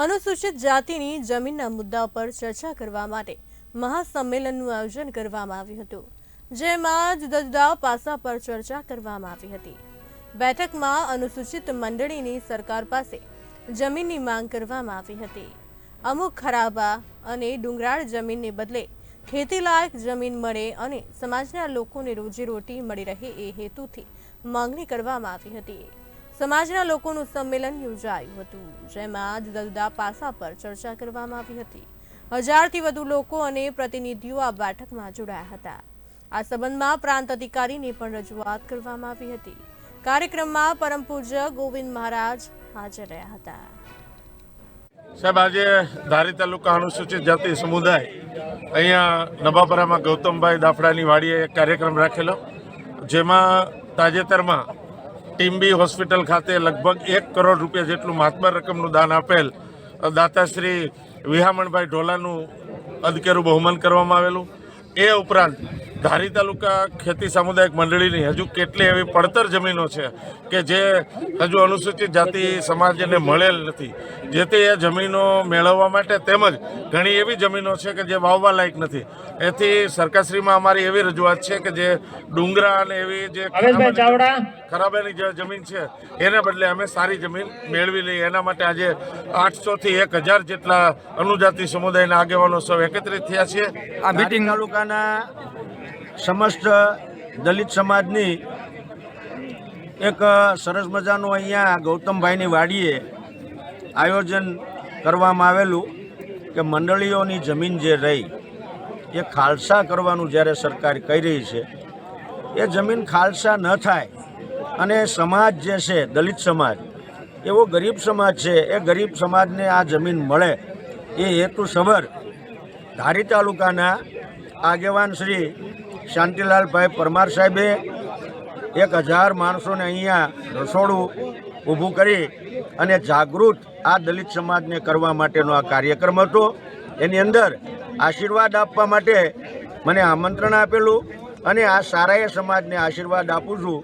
અનુસૂચિત જાતિની જમીનના મુદ્દા પર ચર્ચા કરવા માટે મહાસંમેલનનું આયોજન કરવામાં આવ્યું હતું, જેમાં જુદા જુદા પાસા પર ચર્ચા કરવામાં આવી હતી. બેઠકમાં અનુસૂચિત મંડળીની સરકાર પાસે જમીનની માંગ કરવામાં આવી હતી. અમુક ખરાબા અને ડુંગરાળ જમીનને બદલે ખેતીલાયક જમીન મળે અને સમાજના લોકોને રોજીરોટી મળી રહે એ હેતુથી માંગણી કરવામાં આવી હતી. સમાજના લોકોનું સંમેલન યોજાયું હતું, જેમાં જુદા જુદા પાસા પર ચર્ચા કરવામાં આવી હતી. હજારથી વધુ લોકો અને પ્રતિનિધિઓ આ બેઠકમાં જોડાયા હતા. આ સંબંધમાં પ્રાંત અધિકારીને પણ રજૂઆત કરવામાં આવી હતી. કાર્યક્રમમાં પરમ પૂજ્ય ગોવિંદ મહારાજ હાજર રહ્યા હતા. સાહેબ, આજે ધારી તાલુકા અનુસૂચિત જાતિ સમુદાય અહીંયા નભાપરામાં ગૌતમભાઈ દાફડાની વાડીએ એક કાર્યક્રમ રાખેલો, જેમાં તાજેતરમાં ટીમ્બી હોસ્પિટલ ખાતે લગભગ એક કરોડ રૂપિયા જેટલું મહાત્મા રકમનું દાન આપેલ દાતાશ્રી વિહામણભાઈ ઢોલાનું અદકેરું બહુમાન કરવામાં આવેલું. એ ઉપરાંત ધારી તાલુકા ખેતી સામુદાયિક મંડળીની હજુ કેટલી એવી પડતર જમીનો છે કે જે હજુ અનુસૂચિત જાતિ સમાજને મળેલ નથી. જેથી એ જમીનો મેળવવા માટે તેમજ ઘણી એવી જમીનો છે કે જે વાવવા લાયક નથી. એથી સરકારશ્રીમાં અમારી એવી રજૂઆત છે કે જે ડુંગરા અને એવી જે ખરાબેની જે જમીન છે એને બદલે અમે સારી જમીન મેળવી લઈએ. એના માટે આજે આઠસોથી એક હજાર જેટલા અનુજાતિ સમુદાયના આગેવાનો સૌ એકત્રિત થયા છીએ. આ મિટિંગ તાલુકાના સમસ્ત દલિત સમાજની એક સરસ મજાનું અહીંયા ગૌતમભાઈની વાડીએ આયોજન કરવામાં આવેલું કે મંડળીઓની જમીન જે રહી, એ ખાલસા કરવાનું જ્યારે સરકાર કહી રહી છે, એ જમીન ખાલસા ન થાય અને સમાજ જે છે, દલિત સમાજ, એવો ગરીબ સમાજ છે, એ ગરીબ સમાજને આ જમીન મળે, એ હેતુસભર ધારી તાલુકાના આગેવાન શ્રી શાંતિલાલભાઈ પરમાર સાહેબે એક હજાર માણસોને અહીંયા રસોડું ઊભું કરી અને જાગૃત આ દલિત સમાજને કરવા માટેનો આ કાર્યક્રમ હતો. એની અંદર આશીર્વાદ આપવા માટે મને આમંત્રણ આપેલું અને આ સારાએ સમાજને આશીર્વાદ આપું છું.